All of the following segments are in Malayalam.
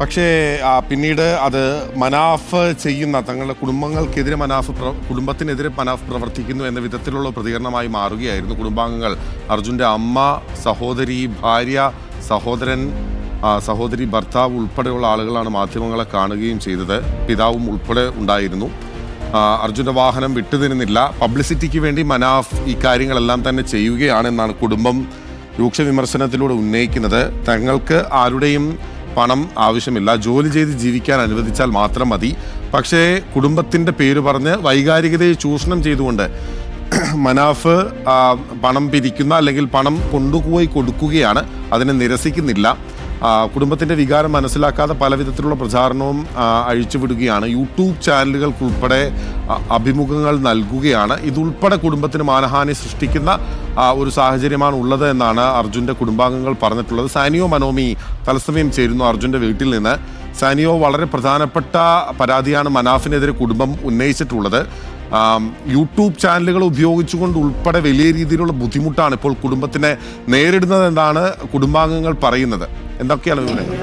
പക്ഷേ പിന്നീട് അത് മനാഫ് ചെയ്യുന്ന തങ്ങളുടെ കുടുംബങ്ങൾക്കെതിരെ മനാഫ് കുടുംബത്തിനെതിരെ മനാഫ് പ്രവർത്തിക്കുന്നു എന്ന വിധത്തിലുള്ള പ്രതികരണമായി മാറുകയായിരുന്നു കുടുംബാംഗങ്ങൾ. അർജുന്റെ അമ്മ സഹോദരി ഭാര്യ സഹോദരൻ സഹോദരി ഭർത്താവ് ഉൾപ്പെടെയുള്ള ആളുകളാണ് മാധ്യമങ്ങളെ കാണുകയും ചെയ്തത്. പിതാവും ഉൾപ്പെടെ ഉണ്ടായിരുന്നു. അർജുന്റെ വാഹനം വിട്ടുതിരുന്നില്ല. പബ്ലിസിറ്റിക്ക് വേണ്ടി മനാഫ് ഈ കാര്യങ്ങളെല്ലാം തന്നെ ചെയ്യുകയാണെന്നാണ് കുടുംബം രൂക്ഷ വിമർശനത്തിലൂടെ ഉന്നയിക്കുന്നത്. തങ്ങൾക്ക് ആരുടെയും പണം ആവശ്യമില്ല. ജോലി ചെയ്ത് ജീവിക്കാൻ അനുവദിച്ചാൽ മാത്രം മതി. പക്ഷേ കുടുംബത്തിന്റെ പേര് പറഞ്ഞ് വൈകാരികതയെ ചൂഷണം ചെയ്തുകൊണ്ട് മനാഫ് പണം പിരിക്കുന്ന അല്ലെങ്കിൽ പണം കൊണ്ടുപോയി കൊടുക്കുകയാണ്. അതിനെ നിരസിക്കുന്നില്ല. ആ, കുടുംബത്തിന്റെ വികാരം മനസ്സിലാക്കാതെ പല വിധത്തിലുള്ള പ്രചാരണവും അഴിച്ചുവിടുകയാണ്. യൂട്യൂബ് ചാനലുകൾക്കുൾപ്പെടെ അഭിമുഖങ്ങൾ നൽകുകയാണ്. ഇതുൾപ്പെടെ കുടുംബത്തിന് മാനഹാനി സൃഷ്ടിക്കുന്ന ഒരു സാഹചര്യമാണ് ഉള്ളത് എന്നാണ് അർജുന്റെ കുടുംബാംഗങ്ങൾ പറഞ്ഞിട്ടുള്ളത്. സാനിയോ മനോമി തത്സമയം ചേരുന്നു അർജുന്റെ വീട്ടിൽ നിന്ന്. സാനിയോ വളരെ പ്രധാനപ്പെട്ട പരാതിയാണ് മനാഫിനെതിരെ കുടുംബം ഉന്നയിച്ചിട്ടുള്ളത്. യൂട്യൂബ് ചാനലുകൾ ഉപയോഗിച്ചുകൊണ്ട് ഉൾപ്പെടെ വലിയ രീതിയിലുള്ള ബുദ്ധിമുട്ടാണ് ഇപ്പോൾ കുടുംബത്തിനെ നേരിടുന്നതെന്നാണ് കുടുംബാംഗങ്ങൾ പറയുന്നത്. എന്തൊക്കെയാണ് വിവരങ്ങൾ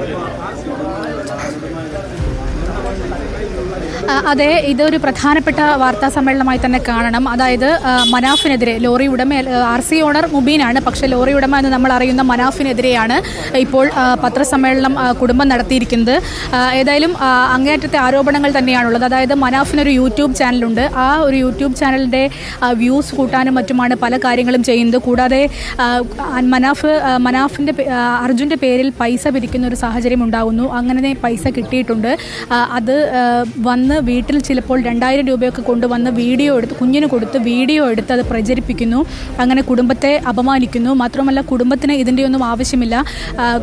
അതെ ഇതൊരു പ്രധാനപ്പെട്ട വാർത്താ സമ്മേളനമായി തന്നെ കാണണം. അതായത് മനാഫിനെതിരെ ലോറി ഉടമ ആർ സി ഓണർ മുബീനാണ്. പക്ഷേ ലോറി ഉടമ എന്ന് നമ്മൾ അറിയുന്ന മനാഫിനെതിരെയാണ് ഇപ്പോൾ പത്രസമ്മേളനം കുടുംബം നടത്തിയിരിക്കുന്നത്. ഏതായാലും അങ്ങേയറ്റത്തെ ആരോപണങ്ങൾ തന്നെയാണുള്ളത്. അതായത് മനാഫിനൊരു യൂട്യൂബ് ചാനലുണ്ട്. ആ ഒരു യൂട്യൂബ് ചാനലിന്റെ വ്യൂസ് കൂട്ടാനും മറ്റുമാണ് പല കാര്യങ്ങളും ചെയ്യുന്നത്. കൂടാതെ മനാഫ് മനാഫിന്റെ അർജുന്റെ പേരിൽ പൈസ പിരിക്കുന്ന ഒരു സാഹചര്യം ഉണ്ടാകുന്നു. അങ്ങനെ പൈസ കിട്ടിയിട്ടുണ്ട്. അത് ആ, വീട്ടിൽ ചിലപ്പോൾ രണ്ടായിരം രൂപയൊക്കെ കൊണ്ടുവന്ന് വീഡിയോ എടുത്ത് കുഞ്ഞിന് കൊടുത്ത് വീഡിയോ എടുത്ത് അത് പ്രചരിപ്പിക്കുന്നു. അങ്ങനെ കുടുംബത്തെ അപമാനിക്കുന്നു. മാത്രമല്ല കുടുംബത്തിന് ഇതിന്റെയൊന്നും ആവശ്യമില്ല.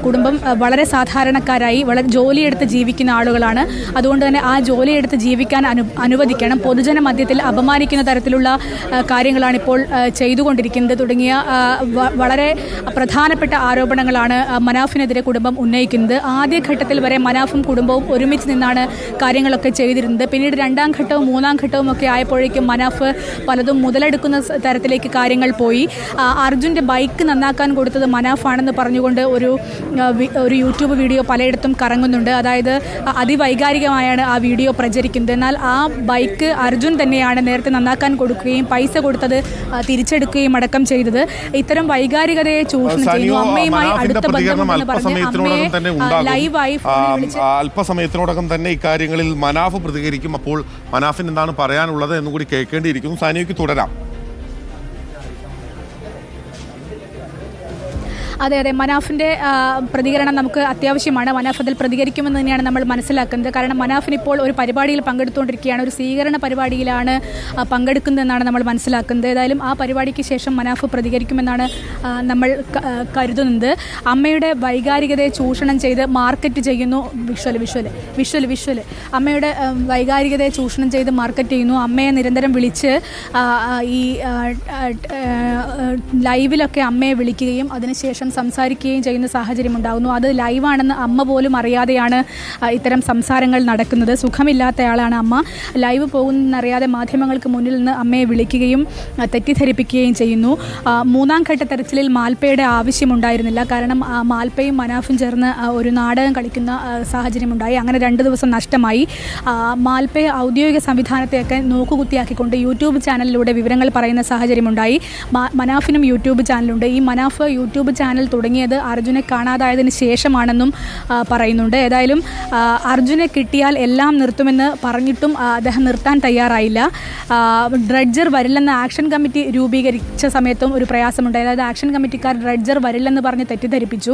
കുടുംബം വളരെ സാധാരണക്കാരായി വളരെ ജോലിയെടുത്ത് ജീവിക്കുന്ന ആളുകളാണ്. അതുകൊണ്ട് തന്നെ ആ ജോലിയെടുത്ത് ജീവിക്കാൻ അനു അനുവദിക്കണം. പൊതുജന മധ്യത്തിൽ അപമാനിക്കുന്ന തരത്തിലുള്ള കാര്യങ്ങളാണ് ഇപ്പോൾ ചെയ്തുകൊണ്ടിരിക്കുന്നത്. തുടങ്ങിയ വളരെ പ്രധാനപ്പെട്ട ആരോപണങ്ങളാണ് മനാഫിനെതിരെ കുടുംബം ഉന്നയിക്കുന്നത്. ആദ്യഘട്ടത്തിൽ വരെ മനാഫും കുടുംബവും ഒരുമിച്ച് നിന്നാണ് കാര്യങ്ങളൊക്കെ ചെയ്തിരുന്നത്. പിന്നീട് രണ്ടാം ഘട്ടവും മൂന്നാം ഘട്ടവും ഒക്കെ ആയപ്പോഴേക്കും മനാഫ് പലതും മുതലെടുക്കുന്ന തരത്തിലേക്ക് കാര്യങ്ങൾ പോയി. അർജുന്റെ ബൈക്ക് നന്നാക്കാൻ കൊടുത്തത് മനാഫാണെന്ന് പറഞ്ഞുകൊണ്ട് ഒരു ഒരു യൂട്യൂബ് വീഡിയോ പലയിടത്തും കറങ്ങുന്നുണ്ട്. അതായത് അതിവൈകാരികമായാണ് ആ വീഡിയോ പ്രചരിക്കുന്നത്. എന്നാൽ ആ ബൈക്ക് അർജുൻ തന്നെയാണ് നേരത്തെ നന്നാക്കാൻ കൊടുക്കുകയും പൈസ കൊടുത്തത് തിരിച്ചെടുക്കുകയും അടക്കം ചെയ്തത്. ഇത്തരം വൈകാരികതയെ ചൂഷണം ചെയ്യുന്നു. അമ്മയുമായി അടുത്ത ബന്ധം ലൈവായി അല്പസമയത്തിനോടകം തന്നെ ഇക്കാര്യങ്ങളിൽ മനാഫ് പ്രതികരിക്കും അപ്പോൾ മനാഫിന് എന്താണ് പറയാനുള്ളത് എന്നുകൂടി കേൾക്കേണ്ടിയിരിക്കുന്നു. സാനിയയ്ക്ക് തുടരാം. അതെ അതെ. മനാഫിന്റെ പ്രതികരണം നമുക്ക് അത്യാവശ്യമാണ്. മനാഫ് അതിൽ പ്രതികരിക്കുമെന്ന് തന്നെയാണ് നമ്മൾ മനസ്സിലാക്കുന്നത്. കാരണം മനാഫിന് ഇപ്പോൾ ഒരു പരിപാടിയിൽ പങ്കെടുത്തുകൊണ്ടിരിക്കുകയാണ്. ഒരു സ്വീകരണ പരിപാടിയിലാണ് പങ്കെടുക്കുന്നതെന്നാണ് നമ്മൾ മനസ്സിലാക്കുന്നത്. ഏതായാലും ആ പരിപാടിക്ക് ശേഷം മനാഫ് പ്രതികരിക്കുമെന്നാണ് നമ്മൾ കരുതുന്നത്. അമ്മയുടെ വൈകാരികതയെ ചൂഷണം ചെയ്ത് മാർക്കറ്റ് ചെയ്യുന്നു. വിഷ്വൽ വിഷ്വൽ വിഷ്വൽ വിഷ്വൽ അമ്മയുടെ വൈകാരികതയെ ചൂഷണം ചെയ്ത് മാർക്കറ്റ് ചെയ്യുന്നു. അമ്മയെ നിരന്തരം വിളിച്ച് ഈ ലൈവിലൊക്കെ അമ്മയെ വിളിക്കുകയും അതിനുശേഷം സംസാരിക്കുകയും ചെയ്യുന്ന സാഹചര്യം ഉണ്ടാകുന്നു അത് ലൈവാണെന്ന് അമ്മ പോലും അറിയാതെയാണ് ഇത്തരം സംസാരങ്ങൾ നടക്കുന്നത്. സുഖമില്ലാത്തയാളാണ് അമ്മ. ലൈവ് പോകുന്നറിയാതെ മാധ്യമങ്ങൾക്ക് മുന്നിൽ നിന്ന് അമ്മയെ വിളിക്കുകയും തെറ്റിദ്ധരിപ്പിക്കുകയും ചെയ്യുന്നു. മൂന്നാം ഘട്ട തെരച്ചിലിൽ മാൽപ്പയുടെ ആവശ്യമുണ്ടായിരുന്നില്ല കാരണം മാൽപ്പയും മനാഫും ചേർന്ന് ഒരു നാടകം കളിക്കുന്ന സാഹചര്യമുണ്ടായി അങ്ങനെ രണ്ട് ദിവസം നഷ്ടമായി. മാൽപ്പയെ ഔദ്യോഗിക സംവിധാനത്തെയൊക്കെ നോക്കുകുത്തിയാക്കിക്കൊണ്ട് യൂട്യൂബ് ചാനലിലൂടെ വിവരങ്ങൾ പറയുന്ന സാഹചര്യമുണ്ടായി മനാഫിനും യൂട്യൂബ് ചാനലുണ്ട്. ഈ മനാഫ് യൂട്യൂബ് ചാനൽ തുടങ്ങിയത് അർജുനെ കാണാതായതിന് ശേഷമാണെന്നും പറയുന്നുണ്ട്. ഏതായാലും അർജുനെ കിട്ടിയാൽ എല്ലാം നിർത്തുമെന്ന് പറഞ്ഞിട്ടും അദ്ദേഹം നിർത്താൻ തയ്യാറായില്ല. ഡ്രഡ്ജർ വരില്ലെന്ന് ആക്ഷൻ കമ്മിറ്റി രൂപീകരിച്ച സമയത്തും ഒരു പ്രയാസമുണ്ട്. അതായത് ആക്ഷൻ കമ്മിറ്റിക്കാർ ഡ്രഡ്ജർ വരില്ലെന്ന് പറഞ്ഞ് തെറ്റിദ്ധരിപ്പിച്ചു.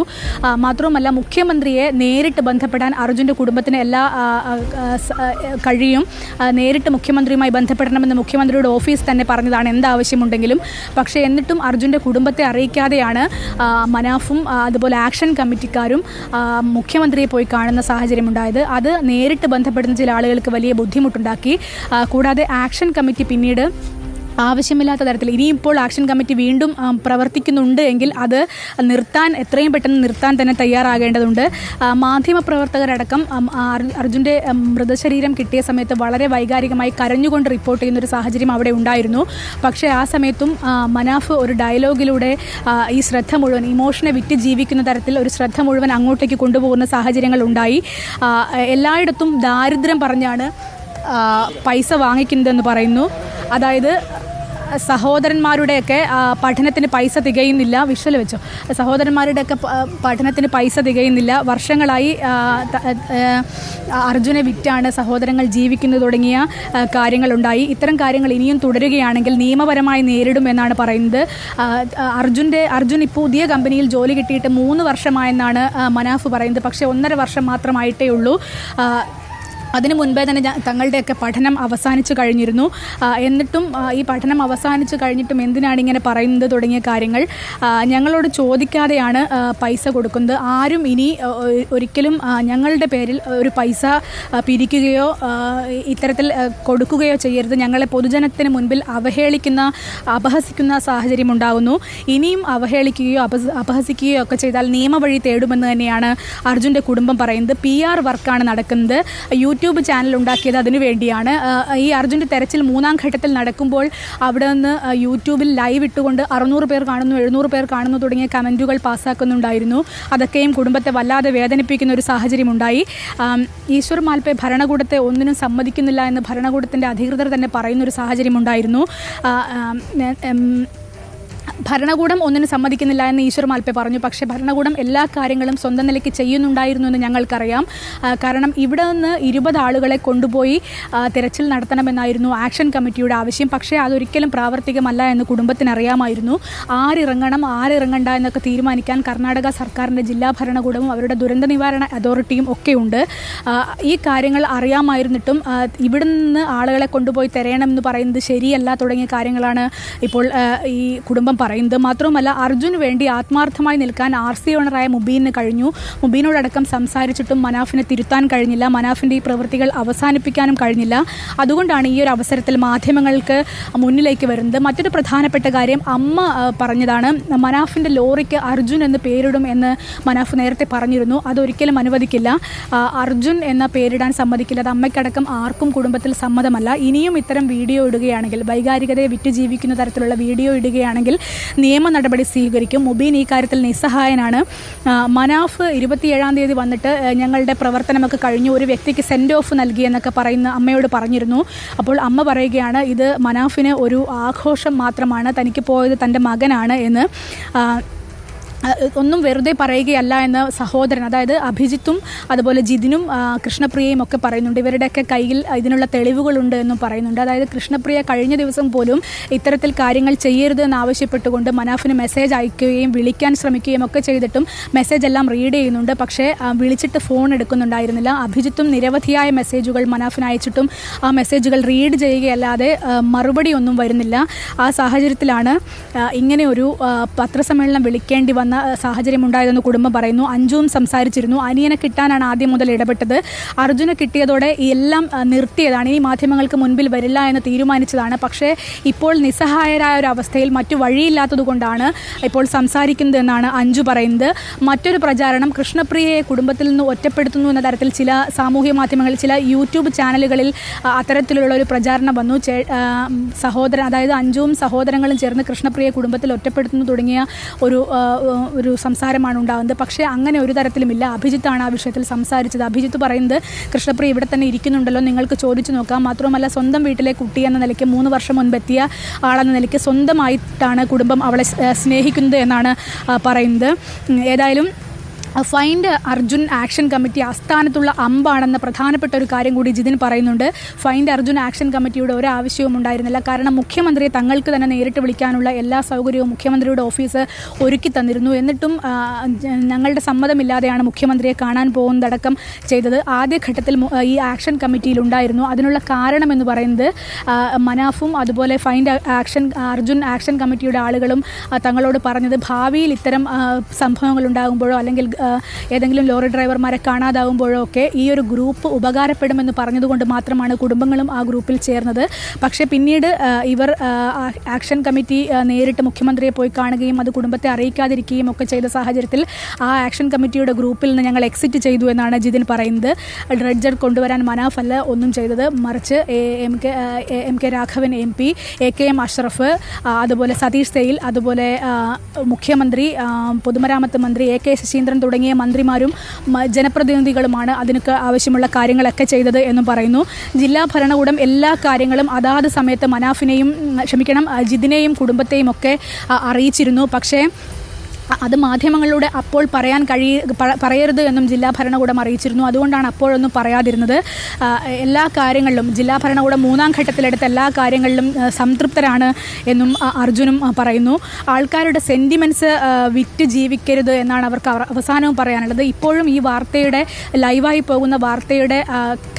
മാത്രവുമല്ല മുഖ്യമന്ത്രിയെ നേരിട്ട് ബന്ധപ്പെടാൻ അർജുന്റെ കുടുംബത്തിന് എല്ലാ കഴിയും. നേരിട്ട് മുഖ്യമന്ത്രിയുമായി ബന്ധപ്പെടണമെന്ന് മുഖ്യമന്ത്രിയുടെ ഓഫീസ് തന്നെ പറഞ്ഞതാണ്. എന്താവശ്യമുണ്ടെങ്കിലും പക്ഷേ എന്നിട്ടും അർജുന്റെ കുടുംബത്തെ അറിയിക്കാതെയാണ് മനാഫും അതുപോലെ ആക്ഷൻ കമ്മിറ്റിക്കാരും മുഖ്യമന്ത്രിയെ പോയി കാണുന്ന സാഹചര്യമുണ്ടായത്. അത് നേരിട്ട് ബന്ധപ്പെടുന്ന ചില ആളുകൾക്ക് വലിയ ബുദ്ധിമുട്ടുണ്ടാക്കി. കൂടാതെ ആക്ഷൻ കമ്മിറ്റി പിന്നീട് ആവശ്യമില്ലാത്ത തരത്തിൽ. ഇനിയിപ്പോൾ ആക്ഷൻ കമ്മിറ്റി വീണ്ടും പ്രവർത്തിക്കുന്നുണ്ട് എങ്കിൽ അത് നിർത്താൻ എത്രയും പെട്ടെന്ന് നിർത്താൻ തന്നെ തയ്യാറാകേണ്ടതുണ്ട്. മാധ്യമപ്രവർത്തകരടക്കം അർജുന്റെ മൃതശരീരം കിട്ടിയ സമയത്ത് വളരെ വൈകാരികമായി കരഞ്ഞുകൊണ്ട് റിപ്പോർട്ട് ചെയ്യുന്ന ഒരു സാഹചര്യം അവിടെ ഉണ്ടായിരുന്നു. പക്ഷേ ആ സമയത്തും മനാഫ് ഒരു ഡയലോഗിലൂടെ ഈ ശ്രദ്ധ മുഴുവൻ ഇമോഷനെ വിറ്റ് ജീവിക്കുന്ന തരത്തിൽ ഒരു ശ്രദ്ധ മുഴുവൻ അങ്ങോട്ടേക്ക് കൊണ്ടുപോകുന്ന സാഹചര്യങ്ങൾ ഉണ്ടായി. എല്ലായിടത്തും ദാരിദ്ര്യം പറഞ്ഞാണ് പൈസ വാങ്ങിക്കുന്നതെന്ന് പറയുന്നു. അതായത് സഹോദരന്മാരുടെയൊക്കെ പഠനത്തിന് പൈസ തികയുന്നില്ല വിഷ്വൽ വെച്ചോ സഹോദരന്മാരുടെയൊക്കെ പഠനത്തിന് പൈസ തികയുന്നില്ല. വർഷങ്ങളായി അർജുനെ വിറ്റാണ് സഹോദരങ്ങൾ ജീവിക്കുന്നത് തുടങ്ങിയ കാര്യങ്ങളുണ്ടായി. ഇത്തരം കാര്യങ്ങൾ ഇനിയും തുടരുകയാണെങ്കിൽ നിയമപരമായി നേരിടും എന്നാണ് പറയുന്നത് അർജുന്റെ അർജുൻ ഇപ്പോൾ പുതിയ കമ്പനിയിൽ ജോലി കിട്ടിയിട്ട് മൂന്ന് വർഷമായെന്നാണ് മനാഫ് പറയുന്നത്. പക്ഷേ ഒന്നര വർഷം മാത്രമായിട്ടേ ഉള്ളൂ. അതിനു മുൻപേ തന്നെ തങ്ങളുടെയൊക്കെ പഠനം അവസാനിച്ചു കഴിഞ്ഞിരുന്നു. എന്നിട്ടും ഈ പഠനം അവസാനിച്ചു കഴിഞ്ഞിട്ടും എന്തിനാണ് ഇങ്ങനെ പറയുന്നത് തുടങ്ങിയ കാര്യങ്ങൾ ഞങ്ങളോട് ചോദിക്കാതെയാണ് പൈസ കൊടുക്കുന്നത്. ആരും ഇനി ഒരിക്കലും ഞങ്ങളുടെ പേരിൽ ഒരു പൈസ പിരിക്കുകയോ ഇത്തരത്തിൽ കൊടുക്കുകയോ ചെയ്യരുത്. ഞങ്ങളെ പൊതുജനത്തിന് മുൻപിൽ അവഹേളിക്കുന്ന അപഹസിക്കുന്ന സാഹചര്യം ഉണ്ടാകുന്നു ഇനിയും അവഹേളിക്കുകയോ അപഹ- അപഹസിക്കുകയോ ഒക്കെ ചെയ്താൽ നിയമവഴി തേടുമെന്ന് തന്നെയാണ് അർജുന്റെ കുടുംബം പറയുന്നത്. പി ആർ വർക്കാണ് നടക്കുന്നത്. യൂട്യൂബ് ചാനൽ ഉണ്ടാക്കിയത് അതിനു വേണ്ടിയാണ്. ഈ അർജുന്റെ തെരച്ചിൽ മൂന്നാം ഘട്ടത്തിൽ നടക്കുമ്പോൾ അവിടെ നിന്ന് യൂട്യൂബിൽ ലൈവ് ഇട്ടുകൊണ്ട് അറുന്നൂറ് പേർ കാണുന്നു എഴുന്നൂറ് പേർ കാണുന്നു തുടങ്ങിയ കമന്റുകൾ പാസ്സാക്കുന്നുണ്ടായിരുന്നു. അതൊക്കെയും കുടുംബത്തെ വല്ലാതെ വേദനിപ്പിക്കുന്ന ഒരു സാഹചര്യം ഉണ്ടായി. ഈശ്വർ മാൽപ്പെ ഭരണകൂടത്തെ ഒന്നിനും സമ്മതിക്കുന്നില്ല എന്ന് ഭരണകൂടത്തിന്റെ അധികൃതർ തന്നെ പറയുന്നൊരു സാഹചര്യം എം, ഭരണകൂടം ഒന്നിനും സമ്മതിക്കുന്നില്ല എന്ന് ഈശ്വർ മാൽപ്പെ പറഞ്ഞു. പക്ഷേ ഭരണകൂടം എല്ലാ കാര്യങ്ങളും സ്വന്തം നിലയ്ക്ക് ചെയ്യുന്നുണ്ടായിരുന്നു എന്ന് ഞങ്ങൾക്കറിയാം. കാരണം ഇവിടെ നിന്ന് ഇരുപത് ആളുകളെ കൊണ്ടുപോയി തിരച്ചിൽ നടത്തണമെന്നായിരുന്നു ആക്ഷൻ കമ്മിറ്റിയുടെ ആവശ്യം. പക്ഷേ അതൊരിക്കലും പ്രാവർത്തികമല്ല എന്ന് കുടുംബത്തിന് അറിയാമായിരുന്നു ആരിറങ്ങണം ആരിറങ്ങണ്ട എന്നൊക്കെ തീരുമാനിക്കാൻ കർണാടക സർക്കാരിന്റെ ജില്ലാ ഭരണകൂടവും അവരുടെ ദുരന്ത നിവാരണ അതോറിറ്റിയും ഒക്കെയുണ്ട്. ഈ കാര്യങ്ങൾ അറിയാമായിരുന്നിട്ടും ഇവിടെ നിന്ന് ആളുകളെ കൊണ്ടുപോയി തിരയണമെന്ന് പറയുന്നത് ശരിയല്ല തുടങ്ങിയ കാര്യങ്ങളാണ് ഇപ്പോൾ ഈ കുടുംബം പറയുന്നത്. മാത്രവുമല്ല അർജുന് വേണ്ടി ആത്മാർത്ഥമായി നിൽക്കാൻ ആർ സി ഓണറായ മുബീന് കഴിഞ്ഞു. മുബീനോടക്കം സംസാരിച്ചിട്ടും മനാഫിനെ തിരുത്താൻ കഴിഞ്ഞില്ല. മനാഫിന്റെ ഈ പ്രവൃത്തികൾ അവസാനിപ്പിക്കാനും കഴിഞ്ഞില്ല. അതുകൊണ്ടാണ് ഈ ഒരു അവസരത്തിൽ മാധ്യമങ്ങൾക്ക് മുന്നിലേക്ക് വരുന്നത്. മറ്റൊരു പ്രധാനപ്പെട്ട കാര്യം അമ്മ പറഞ്ഞതാണ് മനാഫിന്റെ ലോറിക്ക് അർജുൻ എന്ന് പേരിടും എന്ന് മനാഫ് നേരത്തെ പറഞ്ഞിരുന്നു. അതൊരിക്കലും അനുവദിക്കില്ല. അർജുൻ എന്ന പേരിടാൻ സമ്മതിക്കില്ല. അത് അമ്മയ്ക്കടക്കം ആർക്കും കുടുംബത്തിൽ സമ്മതമല്ല. ഇനിയും ഇത്തരം വീഡിയോ ഇടുകയാണെങ്കിൽ വൈകാരികതയെ വിറ്റ് ജീവിക്കുന്ന തരത്തിലുള്ള വീഡിയോ ഇടുകയാണെങ്കിൽ നിയമ നടപടി സ്വീകരിക്കും. മുബീൻ ഈ കാര്യത്തിൽ നിസ്സഹായനാണ്. മനാഫ് ഇരുപത്തിയേഴാം തീയതി വന്നിട്ട് ഞങ്ങളുടെ പ്രവർത്തനമൊക്കെ കഴിഞ്ഞു. ഒരു വ്യക്തിക്ക് സെൻഡ് ഓഫ് നൽകി എന്നൊക്കെ പറയുന്ന അമ്മയോട് പറഞ്ഞിരുന്നു. അപ്പോൾ അമ്മ പറയുകയാണ് ഇത് മനാഫിന് ഒരു ആഘോഷം മാത്രമാണ് തനിക്ക് പോയത് തന്റെ മകനാണ് എന്ന്. ഒന്നും വെറുതെ പറയുകയല്ല എന്ന് സഹോദരൻ അതായത് അഭിജിത്തും അതുപോലെ ജിതിനും കൃഷ്ണപ്രിയയും ഒക്കെ പറയുന്നുണ്ട്. ഇവരുടെയൊക്കെ കയ്യിൽ ഇതിനുള്ള തെളിവുകളുണ്ട് എന്നും പറയുന്നുണ്ട്. അതായത് കൃഷ്ണപ്രിയ കഴിഞ്ഞ ദിവസം പോലും ഇത്തരത്തിൽ കാര്യങ്ങൾ ചെയ്യരുത് എന്ന് ആവശ്യപ്പെട്ടുകൊണ്ട് മനാഫിന് മെസ്സേജ് അയക്കുകയും വിളിക്കാൻ ശ്രമിക്കുകയും ഒക്കെ ചെയ്തിട്ടും മെസ്സേജ് എല്ലാം റീഡ് ചെയ്യുന്നുണ്ട്. പക്ഷേ വിളിച്ചിട്ട് ഫോൺ എടുക്കുന്നുണ്ടായിരുന്നില്ല. അഭിജിത്തും നിരവധിയായ മെസ്സേജുകൾ മനാഫിന് അയച്ചിട്ടും ആ മെസ്സേജുകൾ റീഡ് ചെയ്യുകയല്ലാതെ മറുപടി ഒന്നും വരുന്നില്ല. ആ സാഹചര്യത്തിലാണ് ഇങ്ങനെ ഒരു പത്രസമ്മേളനം വിളിക്കേണ്ടി വന്ന സാഹചര്യം ഉണ്ടായതെന്ന് കുടുംബം പറയുന്നു. അഞ്ജുവും സംസാരിച്ചിരുന്നു. അനിയനെ കിട്ടാനാണ് ആദ്യം മുതൽ ഇടപെട്ടത്. അർജുനെ കിട്ടിയതോടെ എല്ലാം നിർത്തിയതാണ്. ഇനി മാധ്യമങ്ങൾക്ക് മുൻപിൽ വരില്ല എന്ന് തീരുമാനിച്ചതാണ്. പക്ഷേ ഇപ്പോൾ നിസ്സഹായരായ ഒരു അവസ്ഥയിൽ മറ്റു വഴിയില്ലാത്തതുകൊണ്ടാണ് ഇപ്പോൾ സംസാരിക്കുന്നത് എന്നാണ് അഞ്ജു പറയുന്നത്. മറ്റൊരു പ്രചാരണം കൃഷ്ണപ്രിയയെ കുടുംബത്തിൽ നിന്ന് ഒറ്റപ്പെടുത്തുന്നു എന്ന തരത്തിൽ ചില സാമൂഹ്യ മാധ്യമങ്ങളിൽ ചില യൂട്യൂബ് ചാനലുകളിൽ അത്തരത്തിലുള്ള ഒരു പ്രചാരണം വന്നു. സഹോദരൻ അതായത് അഞ്ജുവും സഹോദരങ്ങളും ചേർന്ന് കൃഷ്ണപ്രിയയെ കുടുംബത്തിൽ ഒറ്റപ്പെടുത്തുന്നു തുടങ്ങിയ ഒരു ഒരു സംസാരമാണ് ഉണ്ടാകുന്നത്. പക്ഷേ അങ്ങനെ ഒരു തരത്തിലുമില്ല. അഭിജിത്താണ് ആ വിഷയത്തിൽ സംസാരിച്ചത്. അഭിജിത്ത് പറയുന്നത് കൃഷ്ണപ്രിയ ഇവിടെ തന്നെ ഇരിക്കുന്നുണ്ടല്ലോ. നിങ്ങൾക്ക് ചോദിച്ചു നോക്കാം. മാത്രമല്ല സ്വന്തം വീട്ടിലെ കുട്ടി എന്ന നിലയ്ക്ക് മൂന്ന് വർഷം മുൻപെത്തിയ ആളെന്ന നിലയ്ക്ക് സ്വന്തമായിട്ടാണ് കുടുംബം അവളെ സ്നേഹിക്കുന്നത് എന്നാണ് പറയുന്നത്. ഏതായാലും ഫൈൻഡ് അർജുൻ ആക്ഷൻ കമ്മിറ്റി ആസ്ഥാനത്തുള്ള അമ്പാണെന്ന പ്രധാനപ്പെട്ട ഒരു കാര്യം കൂടി ജിതിൻ പറയുന്നുണ്ട്. ഫൈൻഡ് അർജുൻ ആക്ഷൻ കമ്മിറ്റിയുടെ ഒരു ആവശ്യവും ഉണ്ടായിരുന്നില്ല. കാരണം മുഖ്യമന്ത്രിയെ തങ്ങൾക്ക് തന്നെ നേരിട്ട് വിളിക്കാനുള്ള എല്ലാ സൗകര്യവും മുഖ്യമന്ത്രിയുടെ ഓഫീസ് ഒരുക്കി തന്നിരുന്നു. എന്നിട്ടും ഞങ്ങളുടെ സമ്മതമില്ലാതെയാണ് മുഖ്യമന്ത്രിയെ കാണാൻ പോകുന്നതടക്കം ചെയ്തത്. ആദ്യഘട്ടത്തിൽ ഈ ആക്ഷൻ കമ്മിറ്റിയിൽ ഉണ്ടായിരുന്നു. അതിനുള്ള കാരണം എന്ന് പറയുന്നത് മനാഫും അതുപോലെ ഫൈൻഡ് ആക്ഷൻ അർജുൻ ആക്ഷൻ കമ്മിറ്റിയുടെ ആളുകളും തങ്ങളോട് പറഞ്ഞത് ഭാവിയിൽ ഇത്തരം സംഭവങ്ങൾ ഉണ്ടാകുമ്പോഴോ അല്ലെങ്കിൽ ഏതെങ്കിലും ലോറി ഡ്രൈവർമാരെ കാണാതാവുമ്പോഴോ ഒക്കെ ഈ ഒരു ഗ്രൂപ്പ് ഉപകാരപ്പെടുമെന്ന് പറഞ്ഞതുകൊണ്ട് മാത്രമാണ് കുടുംബങ്ങളും ആ ഗ്രൂപ്പിൽ ചേർന്നത്. പക്ഷേ പിന്നീട് ഇവർ ആക്ഷൻ കമ്മിറ്റി നേരിട്ട് മുഖ്യമന്ത്രിയെ പോയി കാണുകയും അത് കുടുംബത്തെ അറിയിക്കാതിരിക്കുകയും ഒക്കെ ചെയ്ത സാഹചര്യത്തിൽ ആ ആക്ഷൻ കമ്മിറ്റിയുടെ ഗ്രൂപ്പിൽ നിന്ന് ഞങ്ങൾ എക്സിറ്റ് ചെയ്തു എന്നാണ് ജിതിൻ പറയുന്നത്. ഡ്രഡ്ജർ കൊണ്ടുവരാൻ മനാഫല്ല ഒന്നും ചെയ്തത്. മറിച്ച് A- K M K Raghavan M P A K M Ashraf അതുപോലെ സതീഷ് സെയിൽ അതുപോലെ മുഖ്യമന്ത്രി പൊതുമരാമത്ത് മന്ത്രി എ കെ ശശീന്ദ്രൻ തുടങ്ങിയ മന്ത്രിമാരും ജനപ്രതിനിധികളുമാണ് അതിനൊക്കെ ആവശ്യമുള്ള കാര്യങ്ങളൊക്കെ ചെയ്തത് എന്നും പറയുന്നു. ജില്ലാ ഭരണകൂടം എല്ലാ കാര്യങ്ങളും അതാത് സമയത്ത് മനാഫിനെയും ക്ഷമിക്കണം ജിദിനെയും കുടുംബത്തെയും ഒക്കെ അറിയിച്ചിരുന്നു. പക്ഷേ അത് മാധ്യമങ്ങളിലൂടെ അപ്പോൾ പറയാൻ കഴിയ പറയരുത് എന്നും ജില്ലാ ഭരണകൂടം അറിയിച്ചിരുന്നു. അതുകൊണ്ടാണ് അപ്പോഴൊന്നും പറയാതിരുന്നത്. എല്ലാ കാര്യങ്ങളിലും ജില്ലാ ഭരണകൂടം മൂന്നാം ഘട്ടത്തിലെടുത്ത എല്ലാ കാര്യങ്ങളിലും സംതൃപ്തരാണ് എന്നും അർജുനും പറയുന്നു. ആൾക്കാരുടെ സെന്റിമെന്റ്സ് വിറ്റ് ജീവിക്കരുത് എന്നാണ് അവർക്ക് അവ- അവസാനവും പറയാനുള്ളത്. ഇപ്പോഴും ഈ വാർത്തയുടെ ലൈവായി പോകുന്ന വാർത്തയുടെ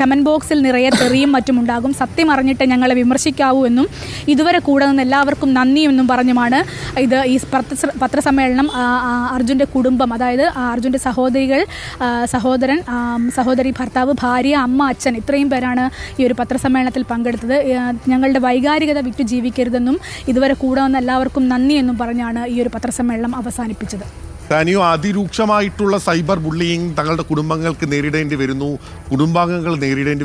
കമന്റ് ബോക്സിൽ നിറയെ തെറിയും മറ്റും ഉണ്ടാകും. സത്യം അറിഞ്ഞിട്ട് ഞങ്ങളെ വിമർശിക്കാവൂ എന്നും ഇതുവരെ കൂടെ നിന്ന് എല്ലാവർക്കും നന്ദിയെന്നും പറഞ്ഞുമാണ്. ഇത് ഈ പത്ര- പത്രസമ്മേളനം അർജുന്റെ കുടുംബം അതായത് അർജുന്റെ സഹോദരികൾ സഹോദരൻ സഹോദരി ഭർത്താവ് ഭാര്യ അമ്മ അച്ഛൻ ഇത്രയും പേരാണ് ഈ ഒരു പത്രസമ്മേളനത്തിൽ പങ്കെടുത്തത്. ഞങ്ങളുടെ വൈകാരികത വിറ്റു ജീവിക്കരുതെന്നും ഇതുവരെ കൂടെ വന്ന എല്ലാവർക്കും നന്ദി എന്നും പറഞ്ഞാണ് ഈ ഒരു പത്രസമ്മേളനം അവസാനിപ്പിച്ചത്. താനിയോ അതിരൂക്ഷമായിട്ടുള്ള സൈബർ ബുള്ളിയിങ് തങ്ങളുടെ കുടുംബങ്ങൾക്ക് നേരിടേണ്ടി വരുന്നു. കുടുംബാംഗങ്ങൾ നേരിടേണ്ടി